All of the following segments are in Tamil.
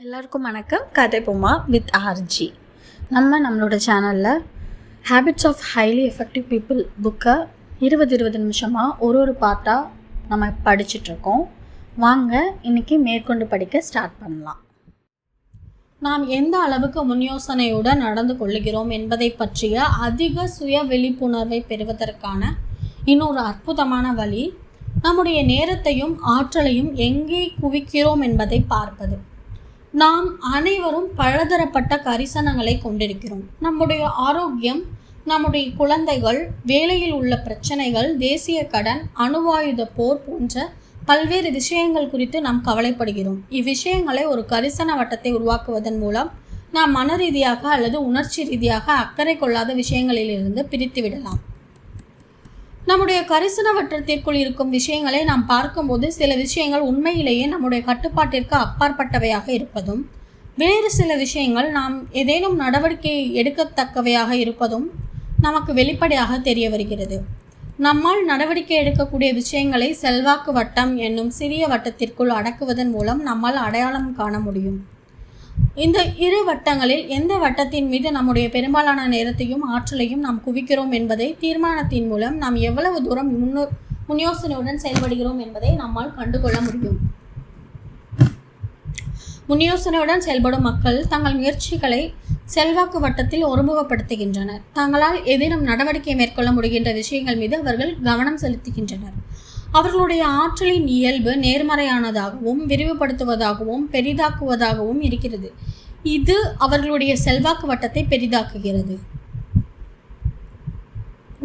எல்லாருக்கும் வணக்கம். கதை பொம்மா வித் ஆர்ஜி நம்ம நம்மளோட சேனலில் habits of highly effective people புக்கை இருபது இருபது நிமிஷமாக ஒரு ஒரு பாட்டாக நம்ம படிச்சிட்ருக்கோம் வாங்க இன்றைக்கி மேற்கொண்டு படிக்க ஸ்டார்ட் பண்ணலாம். நாம் எந்த அளவுக்கு முன்யோசனையுடன் நடந்து கொள்ளுகிறோம் என்பதை பற்றிய அதிக சுய விழிப்புணர்வை பெறுவதற்கான இன்னொரு அற்புதமான வழி நம்முடைய நேரத்தையும் ஆற்றலையும் எங்கே குவிக்கிறோம் என்பதை பார்ப்பது. நாம் அனைவரும் பலதரப்பட்ட கரிசனங்களை கொண்டிருக்கிறோம். நம்முடைய ஆரோக்கியம் நம்முடைய குழந்தைகள் வேலையில் உள்ள பிரச்சனைகள் தேசிய கடன் அணுவாயுத போர் போன்ற பல்வேறு விஷயங்கள் குறித்து நாம் கவலைப்படுகிறோம். இவ்விஷயங்களை ஒரு கரிசன வட்டத்தை உருவாக்குவதன் மூலம் நாம் மன ரீதியாக அல்லது உணர்ச்சி ரீதியாக அக்கறை கொள்ளாத விஷயங்களிலிருந்து பிரித்து விடலாம். நம்முடைய கரிசன வட்டத்திற்குள் இருக்கும் விஷயங்களை நாம் பார்க்கும்போது சில விஷயங்கள் உண்மையிலேயே நம்முடைய கட்டுப்பாட்டிற்கு அப்பாற்பட்டவையாக இருப்பதும் வேறு சில விஷயங்கள் நாம் ஏதேனும் நடவடிக்கை எடுக்கத்தக்கவையாக இருப்பதும் நமக்கு வெளிப்படையாக தெரிய வருகிறது. நம்மால் நடவடிக்கை எடுக்கக்கூடிய விஷயங்களை செல்வாக்கு வட்டம் என்னும் சிறிய வட்டத்திற்குள் அடக்குவதன் மூலம் நம்மால் அடையாளம் காண முடியும். இந்த இரு வட்டங்களில் எந்த வட்டத்தின் மீது நம்முடைய பெரும்பாலான நேரத்தையும் ஆற்றலையும் நாம் குவிக்கிறோம் என்பதை தீர்மானத்தின் மூலம் நாம் எவ்வளவு தூரம் முன்னோ முன்யோசனையுடன் செயல்படுகிறோம் என்பதை நம்மால் கண்டுகொள்ள முடியும். முன்யோசனையுடன் செயல்படும் மக்கள் தங்கள் முயற்சிகளை செல்வாக்கு வட்டத்தில் ஒருமுகப்படுத்துகின்றனர். தங்களால் எதிரும் நடவடிக்கை மேற்கொள்ள முடிகின்ற விஷயங்கள் மீது அவர்கள் கவனம் செலுத்துகின்றனர். அவர்களுடைய ஆற்றலின் இயல்பு நேர்மறையானதாகவும் விரிவுபடுத்துவதாகவும் பெரிதாக்குவதாகவும் இருக்கிறது. இது அவர்களுடைய செல்வாக்கு வட்டத்தை பெரிதாக்குகிறது.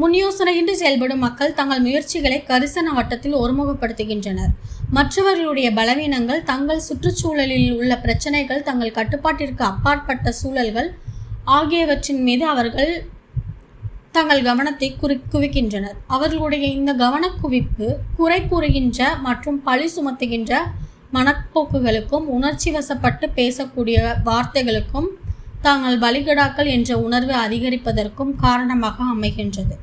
முன்யோசனையின்றி செயல்படும் மக்கள் தங்கள் முயற்சிகளை கரிசன வட்டத்தில் ஒருமுகப்படுத்துகின்றனர். மற்றவர்களுடைய பலவீனங்கள் தங்கள் சுற்றுச்சூழலில் உள்ள பிரச்சனைகள் தங்கள் கட்டுப்பாட்டிற்கு அப்பாற்பட்ட சூழல்கள் ஆகியவற்றின் மீது அவர்கள் தங்கள் கவனத்தை குறி குவிக்கின்றனர். அவர்களுடைய இந்த கவனக்குவிப்பு குறை கூறுகின்ற மற்றும் பழி சுமத்துகின்ற மனப்போக்குகளுக்கும் உணர்ச்சி வசப்பட்டு பேசக்கூடிய வார்த்தைகளுக்கும் தாங்கள் பலிகடாக்கள் என்ற உணர்வு அதிகரிப்பதற்கும் காரணமாக அமைகின்றது.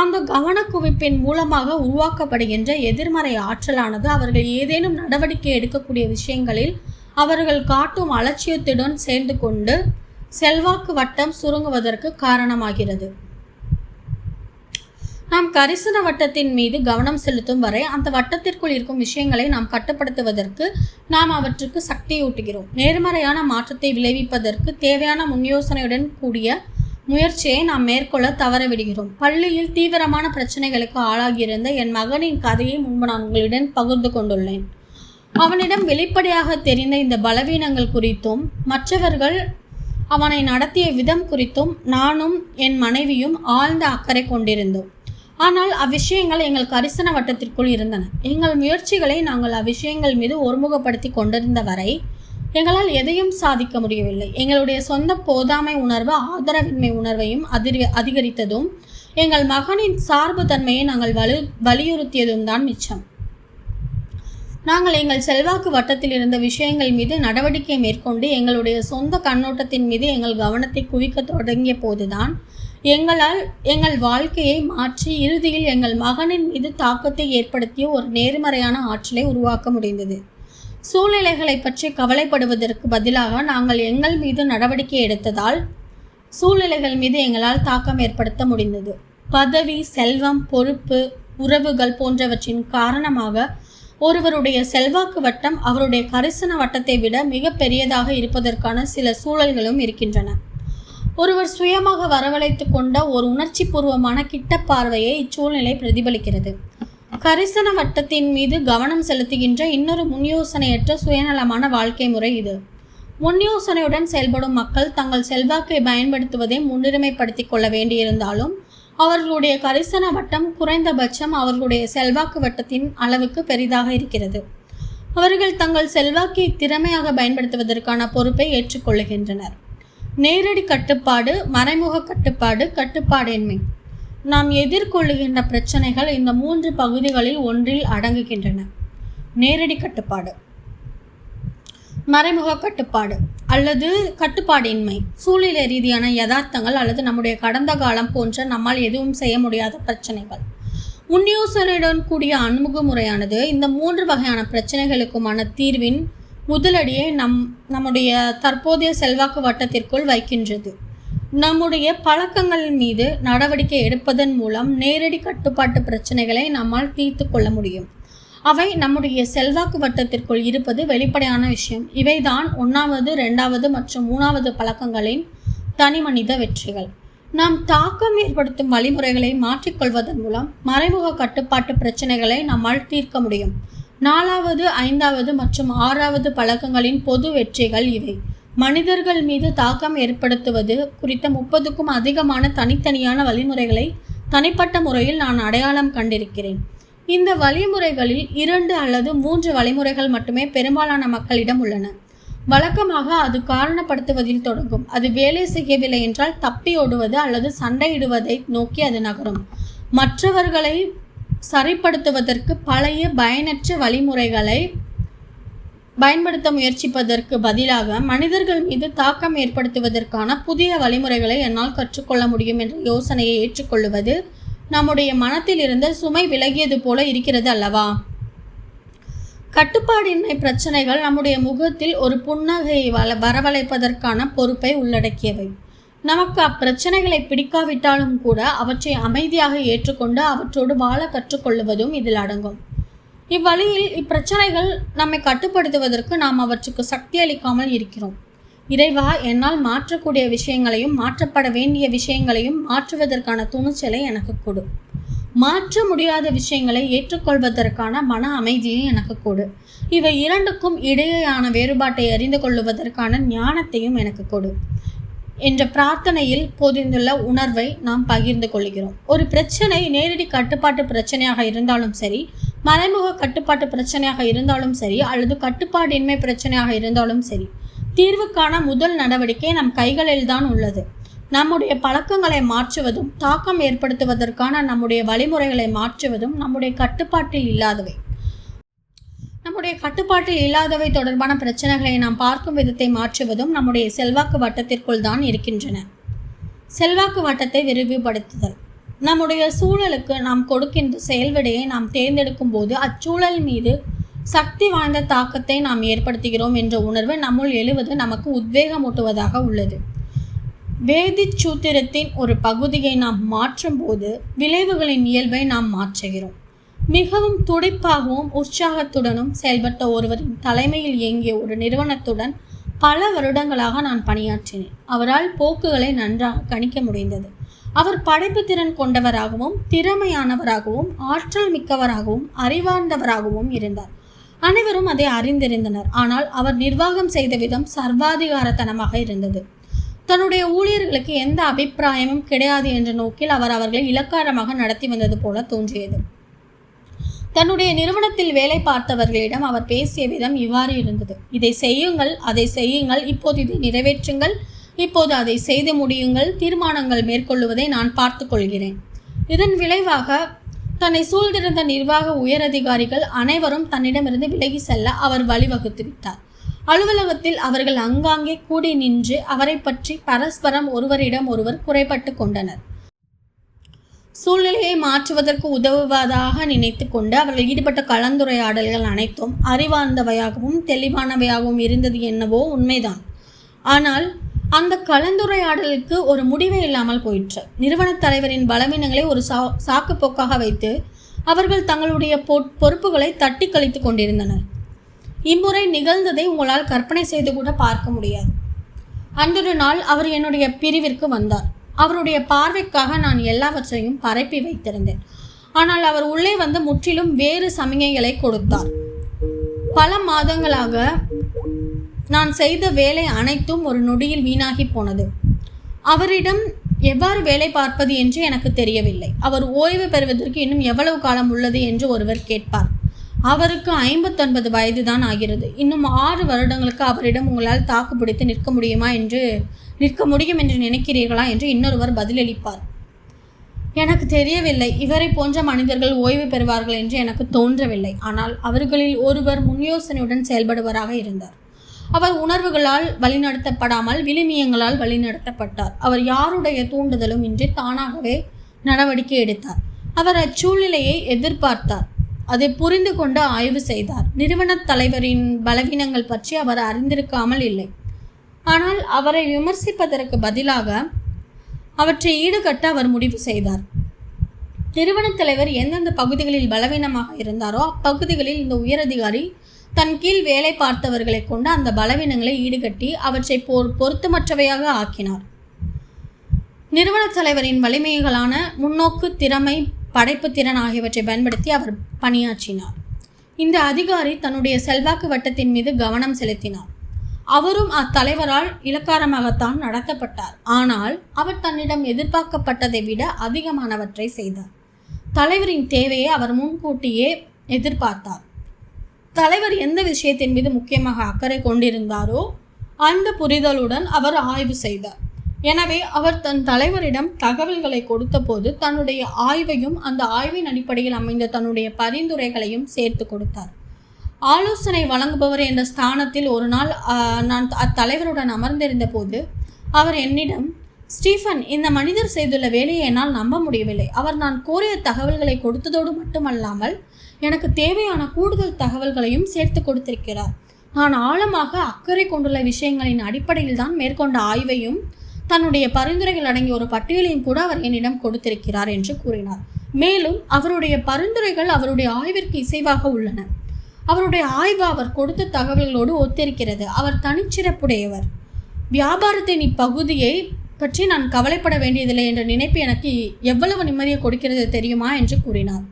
அந்த கவனக்குவிப்பின் மூலமாக உருவாக்கப்படுகின்ற எதிர்மறை ஆற்றலானது அவர்கள் ஏதேனும் நடவடிக்கை எடுக்கக்கூடிய விஷயங்களில் அவர்கள் காட்டும் அலட்சியத்துடன் சேர்ந்து கொண்டு செல்வாக்கு வட்டம் சுருங்குவதற்கு காரணமாகிறது. நாம் கரிசன வட்டத்தின் மீது கவனம் செலுத்தும் வரை அந்த வட்டத்திற்குள் இருக்கும் விஷயங்களை நாம் கட்டுப்படுத்துவதற்கு நாம் அவற்றுக்கு சக்தியூட்டுகிறோம். நேர்மறையான மாற்றத்தை விளைவிப்பதற்கு தேவையான முன்யோசனையுடன் கூடிய முயற்சியை நாம் மேற்கொள்ள தவறவிடுகிறோம். பள்ளியில் தீவிரமான பிரச்சனைகளுக்கு ஆளாகியிருந்த என் மகனின் கதையை முன்பு நான் உங்களிடம் பகிர்ந்து கொண்டுள்ளேன். அவனிடம் வெளிப்படையாக தெரிந்த இந்த பலவீனங்கள் குறித்தும் மற்றவர்கள் அவனை நடத்திய விதம் குறித்தும் நானும் என் மனைவியும் ஆழ்ந்த அக்கறை கொண்டிருந்தோம். ஆனால் அவ்விஷயங்கள் எங்கள் கரிசன வட்டத்திற்குள் இருந்தன. எங்கள் முயற்சிகளை நாங்கள் அவ்விஷயங்கள் மீது ஒருமுகப்படுத்தி கொண்டிருந்த வரை எங்களால் எதையும் சாதிக்க முடியவில்லை. எங்களுடைய சொந்த போதாமை உணர்வு ஆதரவின்மை உணர்வையும் அதிர் அதிகரித்ததும் எங்கள் மகனின் சார்பு தன்மையை நாங்கள் வலு வலியுறுத்தியதும் தான் மிச்சம். நாங்கள் எங்கள் செல்வாக்கு வட்டத்தில் இருந்த விஷயங்கள் மீது நடவடிக்கை மேற்கொண்டு எங்களுடைய சொந்த கண்ணோட்டத்தின் மீது எங்கள் கவனத்தை குவிக்க தொடங்கிய போதுதான் எங்களால் எங்கள் வாழ்க்கையை மாற்றி இறுதியில் எங்கள் மகனின் மீது தாக்கத்தை ஏற்படுத்திய ஒரு நேர்மறையான ஆற்றலை உருவாக்க முடிந்தது. சூழ்நிலைகளை பற்றி கவலைப்படுவதற்கு பதிலாக நாங்கள் எங்கள் மீது நடவடிக்கை எடுத்ததால் சூழ்நிலைகள் மீது எங்களால் தாக்கம் ஏற்படுத்த முடிந்தது. பதவி செல்வம் பொறுப்பு உறவுகள் போன்றவற்றின் காரணமாக ஒருவருடைய செல்வாக்கு வட்டம் அவருடைய கரிசன வட்டத்தை விட மிக பெரியதாக இருப்பதற்கான சில சூழல்களும் இருக்கின்றன. ஒருவர் சுயமாக வரவழைத்து கொண்ட ஒரு உணர்ச்சி பூர்வமான கிட்ட பார்வையை இச்சூழ்நிலை பிரதிபலிக்கிறது. கரிசன வட்டத்தின் மீது கவனம் செலுத்துகின்ற இன்னொரு முன்யோசனையற்ற சுயநலமான வாழ்க்கை முறை இது. முன்யோசனையுடன் செயல்படும் மக்கள் தங்கள் செல்வாக்கை பயன்படுத்துவதை முன்னுரிமைப்படுத்திக் கொள்ள வேண்டியிருந்தாலும் அவர்களுடைய கரிசன வட்டம் குறைந்தபட்சம் அவர்களுடைய செல்வாக்கு வட்டத்தின் அளவுக்கு பெரிதாக இருக்கிறது. அவர்கள் தங்கள் செல்வாக்கை திறமையாக பயன்படுத்துவதற்கான பொறுப்பை ஏற்றுக்கொள்ளுகின்றனர். நேரடி கட்டுப்பாடு மறைமுக கட்டுப்பாடு கட்டுப்பாடின்மை. நாம் எதிர்கொள்ளுகின்ற பிரச்சனைகள் இந்த மூன்று பகுதிகளில் ஒன்றில் அடங்குகின்றன. நேரடி கட்டுப்பாடு. மறைமுக கட்டுப்பாடு அல்லது கட்டுப்பாடின்மை. சூழ்நிலை ரீதியான யதார்த்தங்கள் அல்லது நம்முடைய கடந்த காலம் போன்ற நம்மால் எதுவும் செய்ய முடியாத பிரச்சனைகள். முன்யோசனையுடன் கூடிய அணுகுமுறையானது இந்த மூன்று வகையான பிரச்சனைகளுக்குமான தீர்வின் முதலடியை நம் நம்முடைய தற்போதைய செல்வாக்கு வட்டத்திற்குள் வைக்கின்றது. நம்முடைய பழக்கங்கள் மீது நடவடிக்கை எடுப்பதன் மூலம் நேரடி கட்டுப்பாட்டு பிரச்சனைகளை நம்மால் தீர்த்து கொள்ள முடியும். அவை நம்முடைய செல்வாக்கு வட்டத்திற்குள் இருப்பது வெளிப்படையான விஷயம். இவைதான் ஒன்றாவது ரெண்டாவது மற்றும் மூணாவது பழக்கங்களின் தனிமனித வெற்றிகள். நாம் தாக்கம் ஏற்படுத்தும் வழிமுறைகளை மாற்றிக்கொள்வதன் மூலம் மறைமுக கட்டுப்பாட்டு பிரச்சனைகளை நம்மால் தீர்க்க முடியும். நாலாவது ஐந்தாவது மற்றும் ஆறாவது பழக்கங்களின் பொது வெற்றிகள் இவை. மனிதர்கள் மீது தாக்கம் ஏற்படுத்துவது குறித்த முப்பதுக்கும் அதிகமான தனித்தனியான வழிமுறைகளை தனிப்பட்ட முறையில் நான் அடையாளம் கண்டிருக்கிறேன். இந்த வழிமுறைகளில் இரண்டு அல்லது மூன்று வழிமுறைகள் மட்டுமே பெரும்பாலான மக்களிடம் உள்ளன. வழக்கமாக அது காரணப்படுத்துவதில் தொடங்கும். அது வேலை செய்யவில்லை என்றால் தப்பி ஓடுவது அல்லது சண்டையிடுவதை நோக்கி அது நகரும். மற்றவர்களை சரிப்படுத்துவதற்கு பழைய பயனற்ற வழிமுறைகளை பயன்படுத்த முயற்சிப்பதற்கு பதிலாக மனிதர்கள் மீது தாக்கம் ஏற்படுத்துவதற்கான புதிய வழிமுறைகளை என்னால் கற்றுக்கொள்ள முடியும் என்ற யோசனையை ஏற்றுக்கொள்வது நம்முடைய மனத்தில் இருந்த சுமை விலகியது போல இருக்கிறது அல்லவா? கட்டுப்பாடின்மை பிரச்சனைகள் நம்முடைய முகத்தில் ஒரு புன்னகையை வள வரவழைப்பதற்கான பொறுப்பை உள்ளடக்கியவை. நமக்கு அப்பிரச்சனைகளை பிடிக்காவிட்டாலும் கூட அவற்றை அமைதியாக ஏற்றுக்கொண்டு அவற்றோடு வாழ கற்றுக்கொள்வதும் இதில் அடங்கும். இவ்வழியில் இப்பிரச்சனைகள் நம்மை கட்டுப்படுத்துவதற்கு நாம் அவற்றுக்கு சக்தி அளிக்காமல் இருக்கிறோம். இறைவா என்னால் மாற்றக்கூடிய விஷயங்களையும் மாற்றப்பட வேண்டிய விஷயங்களையும் மாற்றுவதற்கான துணிச்சலை எனக்கு கொடு. மாற்ற முடியாத விஷயங்களை ஏற்றுக்கொள்வதற்கான மன அமைதியை எனக்கு கொடு. இவை இரண்டுக்கும் இடையேயான வேறுபாட்டை அறிந்து கொள்வதற்கான ஞானத்தையும் எனக்கு கொடு. என்ற பிரார்த்தனையில் பொதிந்துள்ள உணர்வை நாம் பகிர்ந்து கொள்கிறோம். ஒரு பிரச்சனை நேரடி கட்டுப்பாட்டு பிரச்சனையாக இருந்தாலும் சரி மறைமுக கட்டுப்பாட்டு பிரச்சனையாக இருந்தாலும் சரி அல்லது கட்டுப்பாடின்மை பிரச்சனையாக இருந்தாலும் சரி தீர்வுக்கான முதல் நடவடிக்கை நம் கைகளில் தான் உள்ளது. நம்முடைய பழக்கங்களை மாற்றுவதும் தாக்கம் ஏற்படுத்துவதற்கான நம்முடைய வழிமுறைகளை மாற்றுவதும் நம்முடைய கட்டுப்பாட்டில் இல்லாதவை. நம்முடைய கட்டுப்பாட்டில் இல்லாதவை தொடர்பான பிரச்சனைகளை நாம் பார்க்கும் விதத்தை மாற்றுவதும் நம்முடைய செல்வாக்கு வட்டத்திற்குள் தான் இருக்கின்றன. செல்வாக்கு வட்டத்தை விரிவுபடுத்துதல். நம்முடைய சூழலுக்கு நாம் கொடுக்கின்ற செயல்விடையை நாம் தேர்ந்தெடுக்கும் போது அச்சூழல் மீது சக்தி வாய்ந்த தாக்கத்தை நாம் ஏற்படுத்துகிறோம் என்ற உணர்வு நம்முள் எழுவது நமக்கு உத்வேகமூட்டுவதாக உள்ளது. வேதி சூத்திரத்தின் ஒரு பகுதியை நாம் மாற்றும்போது விளைவுகளின் இயல்பை நாம் மாற்றுகிறோம். மிகவும் துடிப்பாகவும் உற்சாகத்துடனும் செயல்பட்ட ஒருவரின் தலைமையில் இயங்கிய ஒரு நிறுவனத்துடன் பல வருடங்களாக நான் பணியாற்றினேன். அவரால் போக்குகளை நன்றாக கணிக்க முடிந்தது. அவர் படைப்பு திறன் கொண்டவராகவும் திறமையானவராகவும் ஆற்றல் மிக்கவராகவும் அறிவார்ந்தவராகவும் இருந்தார். அனைவரும் அதை அறிந்திருந்தனர். ஆனால் அவர் நிர்வாகம் செய்த விதம் சர்வாதிகாரத்தனமாக இருந்தது. தன்னுடைய ஊழியர்களுக்கு எந்த அபிப்பிராயமும் கிடையாது என்ற நோக்கில் அவர் அவர்களை இலக்காரமாக நடத்தி வந்தது போல தோன்றியது. தன்னுடைய நிறுவனத்தில் வேலை பார்த்தவர்களிடம் அவர் பேசிய விதம் இவ்வாறு இருந்தது. இதை செய்யுங்கள் அதை செய்யுங்கள் இப்போது இதை நிறைவேற்றுங்கள் இப்போது அதை செய்து முடியுங்கள் தீர்மானங்கள் மேற்கொள்வதை நான் பார்த்து கொள்கிறேன். இதன் விளைவாக தன்னை சூழ்ந்திருந்த நிர்வாக உயரதிகாரிகள் அனைவரும் தன்னிடமிருந்து விலகி செல்ல அவர் வழிவகுத்து விட்டார். அலுவலகத்தில் அவர்கள் அங்காங்கே கூடி நின்று அவரை பற்றி பரஸ்பரம் ஒருவரிடம் ஒருவர் குறைபட்டு கொண்டனர். சூழ்நிலையை மாற்றுவதற்கு உதவுவதாக நினைத்து கொண்டு அவர்கள் ஈடுபட்ட கலந்துரையாடல்கள் அனைத்தும் அறிவார்ந்தவையாகவும் தெளிவானவையாகவும் இருந்தது என்னவோ உண்மைதான். ஆனால் அந்த கலந்துரையாடலுக்கு ஒரு முடிவே இல்லாமல் போயிற்று. நிறுவனத் தலைவரின் பலவீனங்களை ஒரு சா சாக்குப்போக்காக வைத்து அவர்கள் தங்களுடைய பொ- பொறுப்புகளை தட்டி கழித்து கொண்டிருந்தனர். இம்முறை நிகழ்ந்ததை உங்களால் கற்பனை செய்து கூட பார்க்க முடியாது. அன்றொரு நாள் அவர் என்னுடைய பிரிவிற்கு வந்தார். அவருடைய பார்வைக்காக நான் எல்லாவற்றையும் பரப்பி வைத்திருந்தேன். ஆனால் அவர் உள்ளே வந்து முற்றிலும் வேறு சமிகைகளை கொடுத்தார். பல மாதங்களாக நான் செய்த வேலை அனைத்தும் ஒரு நொடியில் வீணாகி போனது. அவரிடம் எவ்வாறு வேலை பார்ப்பது என்று எனக்கு தெரியவில்லை. அவர் ஓய்வு பெறுவதற்கு இன்னும் எவ்வளவு காலம் உள்ளது என்று ஒருவர் கேட்பார். அவருக்கு ஐம்பத்தொன்பது வயது தான் ஆகிறது. இன்னும் ஆறு வருடங்களுக்கு அவரிடம் உங்களால் தாக்கு பிடித்து நிற்க முடியுமா என்று நிற்க முடியும் என்று நினைக்கிறீர்களா என்று இன்னொருவர் பதிலளிப்பார். எனக்கு தெரியவில்லை. இவரை போன்ற மனிதர்கள் ஓய்வு பெறுவார்கள் என்று எனக்கு தோன்றவில்லை. ஆனால் அவர்களில் ஒருவர் முன்யோசனையுடன் செயல்படுவராக இருந்தார். அவர் உணர்வுகளால் வழிநடத்தப்படாமல் விழுமியங்களால் வழிநடத்தப்பட்டார். அவர் யாருடைய தூண்டுதலும் இன்றி தானாகவே நடவடிக்கை எடுத்தார். அவர் அச்சூழ்நிலையை எதிர்பார்த்தார். அதை புரிந்து கொண்டு ஆய்வு செய்தார். நிறுவனத் தலைவரின் பலவீனங்கள் பற்றி அவர் அறிந்திருக்காமல் இல்லை. ஆனால் அவரை விமர்சிப்பதற்கு பதிலாக அவற்றை ஈடுகட்ட அவர் முடிவு செய்தார். நிறுவனத் தலைவர் எந்தெந்த பகுதிகளில் பலவீனமாக இருந்தாரோ அப்பகுதிகளில் இந்த உயரதிகாரி தன் கீழ் வேலை பார்த்தவர்களை கொண்டு அந்த பலவீனங்களை ஈடுகட்டி அவற்றை போர் பொருத்தமற்றவையாக ஆக்கினார். நிறுவனத் தலைவரின் வலிமைகளான முன்னோக்கு திறமை படைப்பு திறன் ஆகியவற்றை பயன்படுத்தி அவர் பணியாற்றினார். இந்த அதிகாரி தன்னுடைய செல்வாக்கு வட்டத்தின் மீது கவனம் செலுத்தினார். அவரும் அத்தலைவரால் இலக்காரமாகத்தான் நடத்தப்பட்டார். ஆனால் அவர் தன்னிடம் எதிர்பார்க்கப்பட்டதை விட அதிகமானவற்றை செய்தார். தலைவரின் தேவையை அவர் முன்கூட்டியே எதிர்பார்த்தார். தலைவர் எந்த விஷயத்தின் மீது முக்கியமாக அக்கறை கொண்டிருந்தாரோ அந்த புரிதலுடன் அவர் ஆய்வு செய்தார். எனவே அவர் தன் தலைவரிடம் தகவல்களை கொடுத்தபோது தன்னுடைய ஆய்வையும் அந்த ஆய்வின் அடிப்படையில் அமைந்த தன்னுடைய பரிந்துரைகளையும் சேர்த்து கொடுத்தார். ஆலோசனை வழங்குபவர் என்ற ஸ்தானத்தில் ஒரு நாள் நான் அத்தலைவருடன் அமர்ந்திருந்த போது அவர் என்னிடம் ஸ்டீஃபன் இந்த மனிதர் செய்துள்ள வேலையை என்னால் நம்ப முடியவில்லை. அவர் நான் கோரிய தகவல்களை கொடுத்ததோடு மட்டுமல்லாமல் எனக்கு தேவையான கூடுதல் தகவல்களையும் சேர்த்து கொடுத்திருக்கிறார். நான் ஆழமாக அக்கறை கொண்டுள்ள விஷயங்களின் அடிப்படையில் தான் மேற்கொண்ட ஆய்வையும் தன்னுடைய பரிந்துரைகள் அடங்கிய ஒரு பட்டியலையும் கூட அவர் என்னிடம் கொடுத்திருக்கிறார் என்று கூறினார். மேலும் அவருடைய பரிந்துரைகள் அவருடைய ஆய்விற்கு இசைவாக உள்ளன. அவருடைய ஆய்வு அவர் கொடுத்த தகவல்களோடு ஒத்திருக்கிறது. அவர் தனிச்சிறப்புடையவர். வியாபாரத்தின் இப்பகுதியை பற்றி நான் கவலைப்பட வேண்டியதில்லை என்ற நினைப்பு எனக்கு எவ்வளவு நிம்மதியை கொடுக்கிறது தெரியுமா என்று கூறினார்.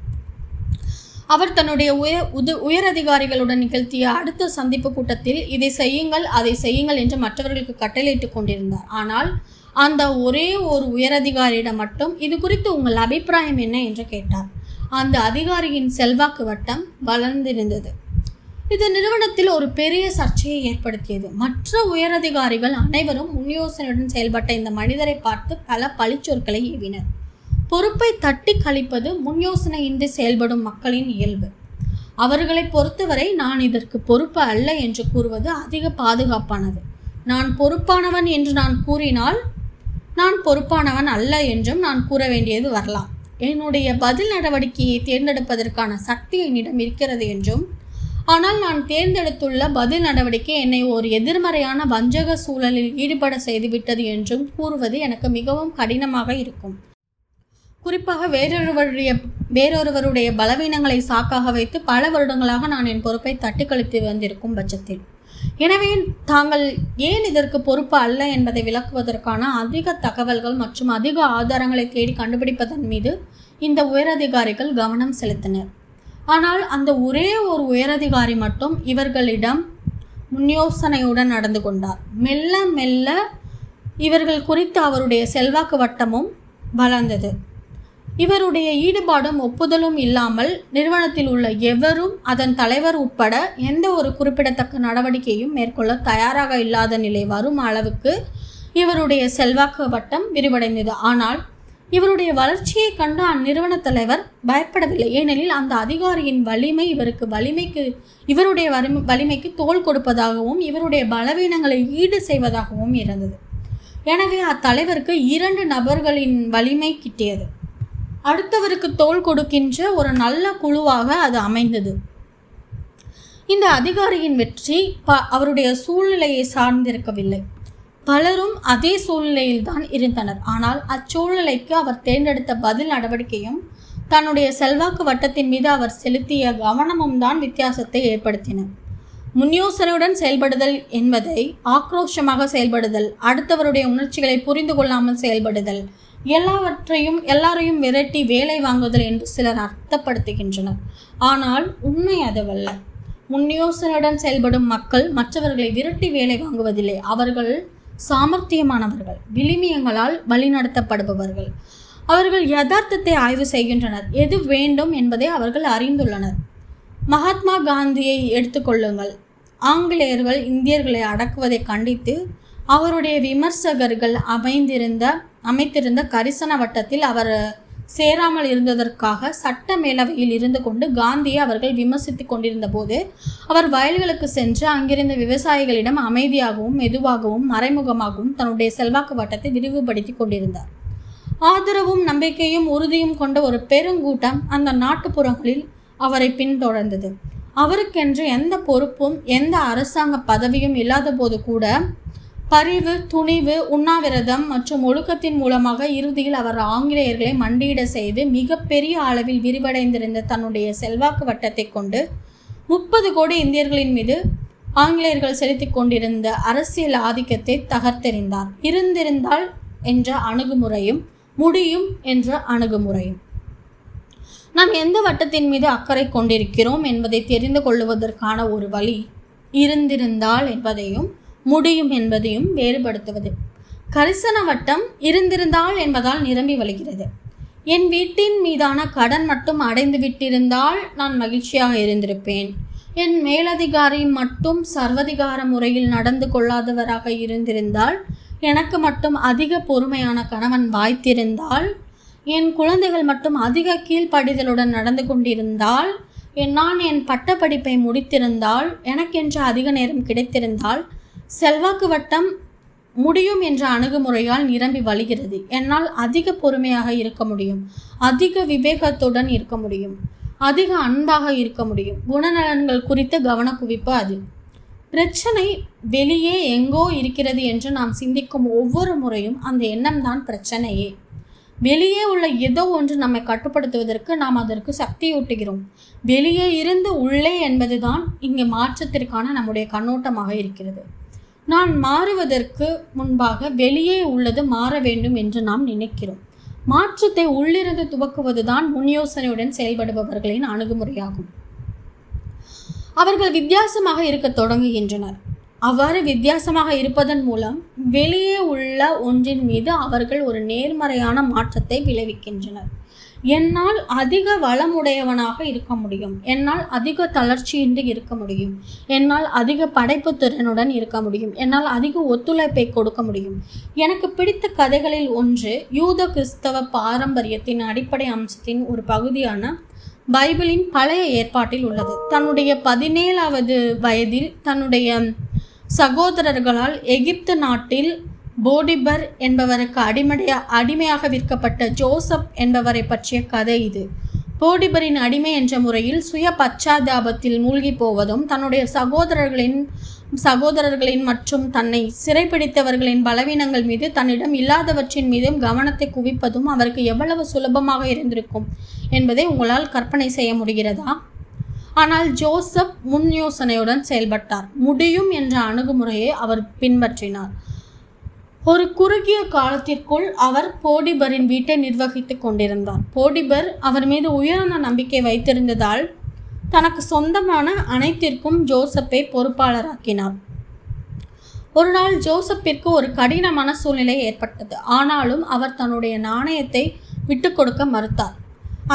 அவர் தன்னுடைய உயர் உது உயரதிகாரிகளுடன் நிகழ்த்திய அடுத்த சந்திப்பு கூட்டத்தில் இதை செய்யுங்கள் அதை செய்யுங்கள் என்று மற்றவர்களுக்கு கட்டளையிட்டுக் கொண்டிருந்தார். ஆனால் அந்த ஒரே ஒரு உயரதிகாரியிடம் மட்டும் இது குறித்து உங்கள் அபிப்பிராயம் என்ன? என்று கேட்டார். அந்த அதிகாரியின் செல்வாக்கு வட்டம் வளர்ந்திருந்தது. இது நிறுவனத்தில் ஒரு பெரிய சர்ச்சையை ஏற்படுத்தியது. மற்ற உயரதிகாரிகள் அனைவரும் முன்யோசனையுடன் செயல்பட்ட இந்த மனிதரை பார்த்து பல பழிச்சொற்களை ஏவினர் பொறுப்பை தட்டி கழிப்பது முன்யோசனையின்றி செயல்படும் மக்களின் இயல்பு. அவர்களை பொறுத்தவரை நான் இதற்கு பொறுப்பு அல்ல என்று கூறுவது அதிக பாதுகாப்பானது. நான் பொறுப்பானவன் என்று நான் கூறினால் நான் பொறுப்பானவன் அல்ல என்றும் நான் கூற வேண்டியது வரலாம். என்னுடைய பதில் நடவடிக்கையை தேர்ந்தெடுப்பதற்கான சக்தி என்னிடம் இருக்கிறது என்றும் ஆனால் நான் தேர்ந்தெடுத்துள்ள பதில் நடவடிக்கை என்னை ஒரு எதிர்மறையான வஞ்சக சூழலில் ஈடுபட செய்துவிட்டது என்றும் கூறுவது எனக்கு மிகவும் கடினமாக இருக்கும். குறிப்பாக வேறொருவருடைய வேறொருவருடைய பலவீனங்களை சாக்காக வைத்து பல வருடங்களாக நான் என் பொறுப்பை தட்டி கழித்து வந்திருக்கும் பட்சத்தில். எனவே தாங்கள் ஏன் இதற்கு பொறுப்பு அல்ல என்பதை விளக்குவதற்கான அதிக தகவல்கள் மற்றும் அதிக ஆதாரங்களை தேடி கண்டுபிடிப்பதன் மீது இந்த உயரதிகாரிகள் கவனம் செலுத்தினர். ஆனால் அந்த ஒரே ஒரு உயரதிகாரி மட்டும் இவர்களிடம் முன்யோசனையுடன் நடந்து கொண்டார். மெல்ல மெல்ல இவர்கள் குறித்து அவருடைய செல்வாக்கு வட்டமும் வளர்ந்தது. இவருடைய ஈடுபாடும் ஒப்புதலும் இல்லாமல் நிறுவனத்தில் உள்ள எவரும் அதன் தலைவர் உட்பட எந்த ஒரு குறிப்பிடத்தக்க நடவடிக்கையும் மேற்கொள்ள தயாராக இல்லாத நிலை வரும் அளவுக்கு இவருடைய செல்வாக்கு வட்டம் விரிவடைந்தது. ஆனால் இவருடைய வளர்ச்சியை கண்டு அந்நிறுவன தலைவர் பயப்படவில்லை. ஏனெனில் அந்த அதிகாரியின் வலிமை இவருக்கு வலிமைக்கு இவருடைய வலிமை வலிமைக்கு தோள் கொடுப்பதாகவும் இவருடைய பலவீனங்களை ஈடு செய்வதாகவும் இருந்தது. எனவே அத்தலைவருக்கு இரண்டு நபர்களின் வலிமை கிட்டியது. அடுத்தவருக்கு தோல் கொடுக்கின்ற ஒரு நல்ல குழுவாக அது அமைந்தது. இந்த அதிகாரியின் வெற்றி ப அவருடைய சூழ்நிலையை சார்ந்திருக்கவில்லை. பலரும் அதே சூழ்நிலையில் தான் இருந்தனர். ஆனால் அச்சூழ்நிலைக்கு அவர் தேர்ந்தெடுத்த பதில் நடவடிக்கையும் தன்னுடைய செல்வாக்கு வட்டத்தின் மீது அவர் செலுத்திய கவனமும் தான் வித்தியாசத்தை ஏற்படுத்தின. முன்யோசனையுடன் செயல்படுதல் என்பதை ஆக்ரோஷமாக செயல்படுதல் அடுத்தவருடைய உணர்ச்சிகளை புரிந்து கொள்ளாமல் செயல்படுதல் எல்லாவற்றையும் எல்லாரையும் விரட்டி வேலை வாங்குதல் என்று சிலர் அர்த்தப்படுத்துகின்றனர். ஆனால் உண்மை அதுவல்ல. முன்யோசனையுடன் செயல்படும் மக்கள் மற்றவர்களை விரட்டி வேலை வாங்குவதில்லை. அவர்கள் சாமர்த்தியமானவர்கள் விளிமியங்களால் வழிநடத்தப்படுபவர்கள். அவர்கள் யதார்த்தத்தை ஆய்வு செய்கின்றனர். எது வேண்டும் என்பதை அவர்கள் அறிந்துள்ளனர். மகாத்மா காந்தியை எடுத்துக்கொள்ளுங்கள் ஆங்கிலேயர்கள் இந்தியர்களை அடக்குவதை கண்டித்து அவருடைய விமர்சகர்கள் அமைந்திருந்த அமைத்திருந்த கரிசன வட்டத்தில் அவர் சேராமல் இருந்ததற்காக சட்ட மேலவையில் இருந்து கொண்டு காந்தியை அவர்கள் விமர்சித்து கொண்டிருந்த போது அவர் வயல்களுக்கு சென்று அங்கிருந்த விவசாயிகளிடம் அமைதியாகவும் மெதுவாகவும் மறைமுகமாகவும் தன்னுடைய செல்வாக்கு வட்டத்தை விரிவுபடுத்தி கொண்டிருந்தார். ஆதரவும் நம்பிக்கையும் உறுதியும் கொண்ட ஒரு பெருங்கூட்டம் அந்த நாட்டுப்புறங்களில் அவரை பின்தொடர்ந்தது. அவருக்கென்று எந்த பொறுப்பும் எந்த அரசாங்க பதவியும் இல்லாத போது கூட பரிவு துணிவு உண்ணாவிரதம் மற்றும் ஒழுக்கத்தின் மூலமாக இறுதியில் அவர் ஆங்கிலேயர்களை மண்டியிட செய்து மிகப்பெரிய அளவில் விரிவடைந்திருந்த தன்னுடைய செல்வாக்கு வட்டத்தை கொண்டு முப்பது கோடி இந்தியர்களின் மீது ஆங்கிலேயர்கள் செலுத்தி கொண்டிருந்த அரசியல் ஆதிக்கத்தை தகர்த்தெறிந்தார். இருந்திருந்தால் என்ற அணுகுமுறையும் முடியும் என்ற அணுகுமுறையும். நாம் எந்த வட்டத்தின் மீது அக்கறை கொண்டிருக்கிறோம் என்பதை தெரிந்து கொள்வதற்கான ஒரு வழி இருந்திருந்தால் என்பதையும் முடியும் என்பதையும் வேறுபடுத்துவது. கரிசன வட்டம் இருந்திருந்தால் என்பதால் நிரம்பி வழிகிறது. என் வீட்டின் மீதான கடன் மட்டும் அடைந்து விட்டிருந்தால் நான் மகிழ்ச்சியாக இருந்திருப்பேன். என் மேலதிகாரி மட்டும் சர்வதிகார முறையில் நடந்து கொள்ளாதவராக இருந்திருந்தால் எனக்கு மட்டும் அதிக பொறுமையான கணவன் வாய்த்திருந்தால் என் குழந்தைகள் மட்டும் அதிக கீழ்ப்படிதலுடன் நடந்து கொண்டிருந்தால் என் நான் என் பட்டப்படிப்பை முடித்திருந்தால் எனக்கென்று அதிக நேரம் கிடைத்திருந்தால் செல்வாக்கு வட்டம் முடியும் என்ற அணுகுமுறையால் நிரம்பி வழிகிறது. என்னால் அதிக பொறுமையாக இருக்க முடியும். அதிக விவேகத்துடன் இருக்க முடியும். அதிக அன்பாக இருக்க முடியும். குணநலன்கள் குறித்த கவனக்குவிப்பு அது. பிரச்சனை வெளியே எங்கோ இருக்கிறது என்று நாம் சிந்திக்கும் ஒவ்வொரு முறையும் அந்த எண்ணம் தான் பிரச்சனையே. வெளியே உள்ள ஏதோ ஒன்று நம்மை கட்டுப்படுத்துவதற்கு நாம் அதற்கு சக்தியூட்டுகிறோம். வெளியே இருந்து உள்ளே என்பதுதான் இங்கே மாற்றத்திற்கான நம்முடைய கண்ணோட்டமாக இருக்கிறது. நான் மாறுவதற்கு முன்பாக வெளியே உள்ளது மாற வேண்டும் என்று நாம் நினைக்கிறோம். மாற்றத்தை உள்ளிருந்து துவக்குவதுதான் முன் யோசனையுடன் செயல்படுபவர்களின் அணுகுமுறையாகும். அவர்கள் வித்தியாசமாக இருக்க தொடங்குகின்றனர். அவ்வாறு வித்தியாசமாக இருப்பதன் மூலம் வெளியே உள்ள ஒன்றின் மீது அவர்கள் ஒரு நேர்மறையான மாற்றத்தை விளைவிக்கின்றனர். என்னால் அதிக வளமுடையவனாக இருக்க முடியும். என்னால் அதிக தளர்ச்சியின்றி இருக்க முடியும். என்னால் அதிக படைப்பு திறனுடன் இருக்க முடியும். என்னால் அதிக ஒத்துழைப்பை கொடுக்க முடியும். எனக்கு பிடித்த கதைகளில் ஒன்று யூத கிறிஸ்தவ பாரம்பரியத்தின் அடிப்படை அம்சத்தின் ஒரு பகுதியான பைபிளின் பழைய ஏற்பாட்டில் உள்ளது. தன்னுடைய பதினேழாவது வயதில் தன்னுடைய சகோதரர்களால் எகிப்து நாட்டில் போடிபர் என்பவருக்கு அடிமடைய அடிமையாக விற்கப்பட்ட ஜோசப் என்பவரை பற்றிய கதை இது. போடிபரின் அடிமை என்ற முறையில் சுய பச்சாதாபத்தில் மூழ்கி போவதும் தன்னுடைய சகோதரர்களின் சகோதரர்களின் மற்றும் தன்னை சிறைப்பிடித்தவர்களின் பலவீனங்கள் மீது தன்னிடம் இல்லாதவற்றின் மீதும் கவனத்தை குவிப்பதும் அவருக்கு எவ்வளவு சுலபமாக இருந்திருக்கும் என்பதை உங்களால் கற்பனை செய்ய முடிகிறதா? ஆனால் ஜோசப் முன் யோசனையுடன் செயல்பட்டார். முடியும் என்ற அணுகுமுறையை அவர் பின்பற்றினார். ஒரு குறுகிய காலத்திற்குள் அவர் போடிபரின் வீட்டை நிர்வகித்துக் கொண்டிருந்தார். போடிபர் அவர் மீது உயர்ந்த நம்பிக்கை வைத்திருந்ததால் தனக்கு சொந்தமான அனைத்திற்கும் ஜோசப்பை பொறுப்பாளராக்கினார். ஒரு நாள் ஜோசப்பிற்கு ஒரு கடினமான சூழ்நிலை ஏற்பட்டது. ஆனாலும் அவர் தன்னுடைய நாணயத்தை விட்டு கொடுக்க மறுத்தார்.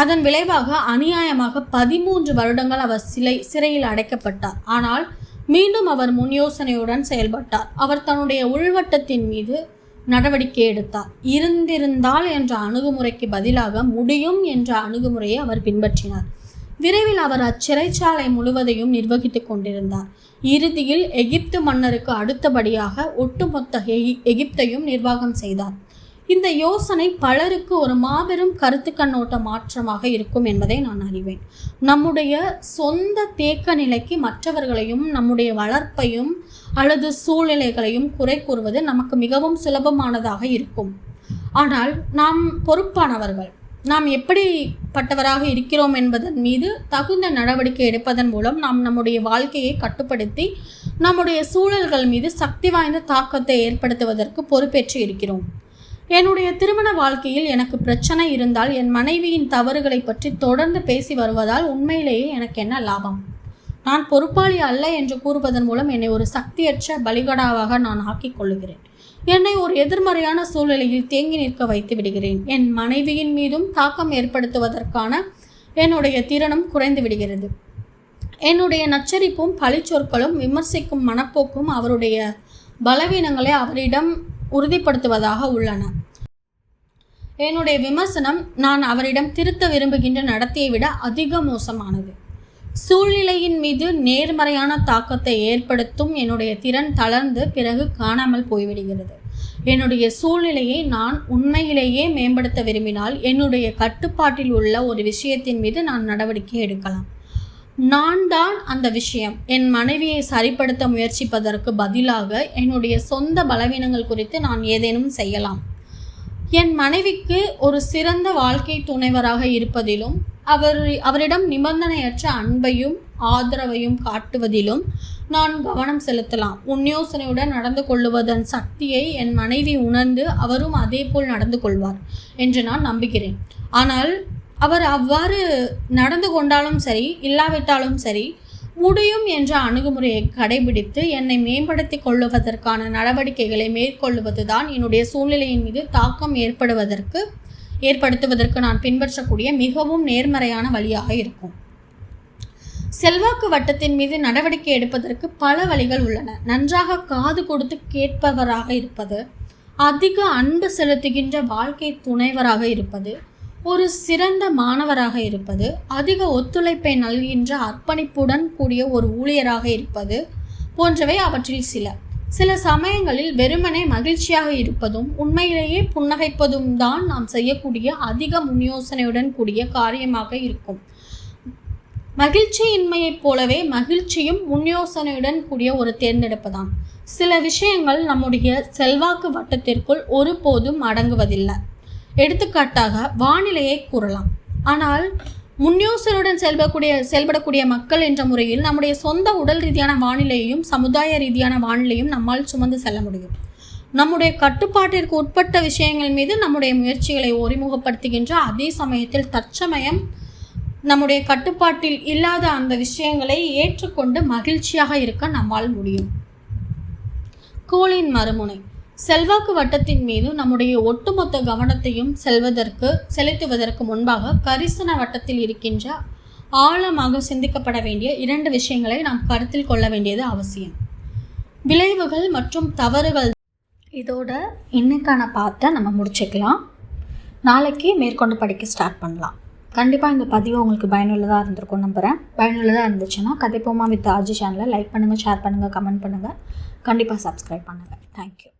அதன் விளைவாக அநியாயமாக பதிமூன்று வருடங்கள் அவர் சிலை சிறையில் அடைக்கப்பட்டார். ஆனால் மீண்டும் அவர் முன் யோசனையுடன் செயல்பட்டார். அவர் தன்னுடைய உள்வட்டத்தின் மீது நடவடிக்கை எடுத்தார். இருந்திருந்தால் என்ற அணுகுமுறைக்கு பதிலாக முடியும் என்ற அணுகுமுறையை அவர் பின்பற்றினார். விரைவில் அவர் அச்சிறைச்சாலை முழுவதையும் நிர்வகித்துக் கொண்டிருந்தார். இறுதியில் எகிப்து மன்னருக்கு அடுத்தபடியாக ஒட்டுமொத்த எகி- எகிப்தையும் நிர்வாகம் செய்தார். இந்த யோசனை பலருக்கு ஒரு மாபெரும் கருத்து கண்ணோட்ட மாற்றமாக இருக்கும் என்பதை நான் அறிவேன். நம்முடைய சொந்த தேக்க நிலைக்கு மற்றவர்களையும் நம்முடைய வளர்ப்பையும் அல்லது சூழ்நிலைகளையும் குறை கூறுவது நமக்கு மிகவும் சுலபமானதாக இருக்கும். ஆனால் நாம் பொறுப்பானவர்கள் நாம் எப்படிப்பட்டவராக இருக்கிறோம் என்பதன் மீது தகுந்த நடவடிக்கை எடுப்பதன் மூலம் நாம் நம்முடைய வாழ்க்கையை கட்டுப்படுத்தி நம்முடைய சூழல்கள் மீது சக்தி வாய்ந்த தாக்கத்தை ஏற்படுத்துவதற்கு பொறுப்பேற்று இருக்கிறோம். என்னுடைய திருமண வாழ்க்கையில் எனக்கு பிரச்சனை இருந்தால் என் மனைவியின் தவறுகளை பற்றி தொடர்ந்து பேசி வருவதால் உண்மையிலேயே எனக்கு என்ன லாபம்? நான் பொறுப்பாளி அல்ல என்று கூறுவதன் மூலம் என்னை ஒரு சக்தியற்ற பலிகடாவாக நான் ஆக்கிக் கொள்ளுகிறேன். என்னை ஒரு எதிர்மறையான சூழ்நிலையில் தேங்கி நிற்க வைத்து விடுகிறேன். என் மனைவியின் மீதும் தாக்கம் ஏற்படுத்துவதற்கான என்னுடைய திறனும் குறைந்து விடுகிறது. என்னுடைய நச்சரிப்பும் பழிச்சொற்களும் விமர்சிக்கும் மனப்போக்கும் அவருடைய பலவீனங்களை அவரிடம் உறுதிப்படுத்துவதாக உள்ளன. என்னுடைய விமர்சனம் நான் அவரிடம் திருத்த விரும்புகின்ற நடத்தையை விட அதிக மோசமானது. சூழ்நிலையின் மீது நேர்மறையான தாக்கத்தை ஏற்படுத்தும் என்னுடைய திறன் தளர்ந்து பிறகு காணாமல் போய்விடுகிறது. என்னுடைய சூழ்நிலையை நான் உண்மையிலேயே மேம்படுத்த விரும்பினால் என்னுடைய கட்டுப்பாட்டில் உள்ள ஒரு விஷயத்தின் மீது நான் நடவடிக்கை எடுக்கலாம். நான் தான் அந்த விஷயம். என் மனைவியை சரிப்படுத்த முயற்சிப்பதற்கு பதிலாக என்னுடைய சொந்த பலவீனங்கள் குறித்து நான் ஏதேனும் செய்யலாம். என் மனைவிக்கு ஒரு சிறந்த வாழ்க்கை துணைவராக இருப்பதிலும் அவர் அவரிடம் நிபந்தனையற்ற அன்பையும் ஆதரவையும் காட்டுவதிலும் நான் கவனம் செலுத்தலாம். உன்யோசனையுடன் நடந்து கொள்ளுவதன் சக்தியை என் மனைவி உணர்ந்து அவரும் அதேபோல் நடந்து கொள்வார் என்று நான் நம்புகிறேன். ஆனால் அவர் அவ்வாறு நடந்து கொண்டாலும் சரி இல்லாவிட்டாலும் சரி முடியும் என்ற அணுகுமுறையை கடைபிடித்து என்னை மேம்படுத்தி கொள்ளுவதற்கான நடவடிக்கைகளை மேற்கொள்வதுதான் என்னுடைய சூழ்நிலையின் மீது தாக்கம் ஏற்படுவதற்கு ஏற்படுத்துவதற்கு நான் பின்பற்றக்கூடிய மிகவும் நேர்மறையான வழியாக இருக்கும். செல்வாக்கு வட்டத்தின் மீது நடவடிக்கை எடுப்பதற்கு பல வழிகள் உள்ளன. நன்றாக காது கொடுத்து கேட்பவராக இருப்பது அதிக அன்பு செலுத்துகின்ற வாழ்க்கை துணைவராக இருப்பது ஒரு சிறந்த மாணவராக இருப்பது அதிக ஒத்துழைப்பை நல்கின்ற அர்ப்பணிப்புடன் கூடிய ஒரு ஊழியராக இருப்பது போன்றவை அவற்றில் சில. சில சமயங்களில் வெறுமனே மகிழ்ச்சியாக இருப்பதும் உண்மையிலேயே புன்னகைப்பதும் தான் நாம் செய்யக்கூடிய அதிக முன்யோசனையுடன் கூடிய காரியமாக இருக்கும். மகிழ்ச்சியின்மையைப் போலவே மகிழ்ச்சியும் முன்யோசனையுடன் கூடிய ஒரு தேர்ந்தெடுப்புதான். சில விஷயங்கள் நம்முடைய செல்வாக்கு வட்டத்திற்குள் ஒருபோதும் அடங்குவதில்லை. எடுத்துக்காட்டாக வானிலையை கூறலாம். ஆனால் முன்யோசனையுடன் செயல்படக்கூடிய செயல்படக்கூடிய மக்கள் என்ற முறையில் நம்முடைய சொந்த உடல் ரீதியான வானிலையையும் சமுதாய ரீதியான வானிலையும் நம்மால் சுமந்து செல்ல முடியும். நம்முடைய கட்டுப்பாட்டிற்கு உட்பட்ட விஷயங்கள் மீது நம்முடைய முயற்சிகளை ஒருமுகப்படுத்துகின்ற அதே சமயத்தில் தற்சமயம் நம்முடைய கட்டுப்பாட்டில் இல்லாத அந்த விஷயங்களை ஏற்றுக்கொண்டு மகிழ்ச்சியாக இருக்க நம்மால் முடியும். கோளின் மறுமுனை. செல்வாக்கு வட்டத்தின் மீது நம்முடைய ஒட்டுமொத்த கவனத்தையும் செல்வதற்கு செலுத்துவதற்கு முன்பாக கரிசன வட்டத்தில் இருக்கின்ற ஆழமாக சிந்திக்கப்பட வேண்டிய இரண்டு விஷயங்களை நாம் கருத்தில் கொள்ள வேண்டியது அவசியம். விளைவுகள் மற்றும் தவறுகள். இதோட இன்னைக்கான பாட்டை நம்ம முடிச்சுக்கலாம். நாளைக்கு மேற்கொண்டு படிக்க ஸ்டார்ட் பண்ணலாம். கண்டிப்பாக இந்த பதிவு உங்களுக்கு பயனுள்ளதாக இருந்திருக்கும் நம்புகிறேன் பயனுள்ளதாக இருந்துச்சுன்னா கதைப்போமா வித் ஆஜி சேனலை லைக் பண்ணுங்கள் ஷேர் பண்ணுங்கள் கமெண்ட் பண்ணுங்கள் கண்டிப்பாக சப்ஸ்கிரைப் பண்ணுங்கள் தேங்க்யூ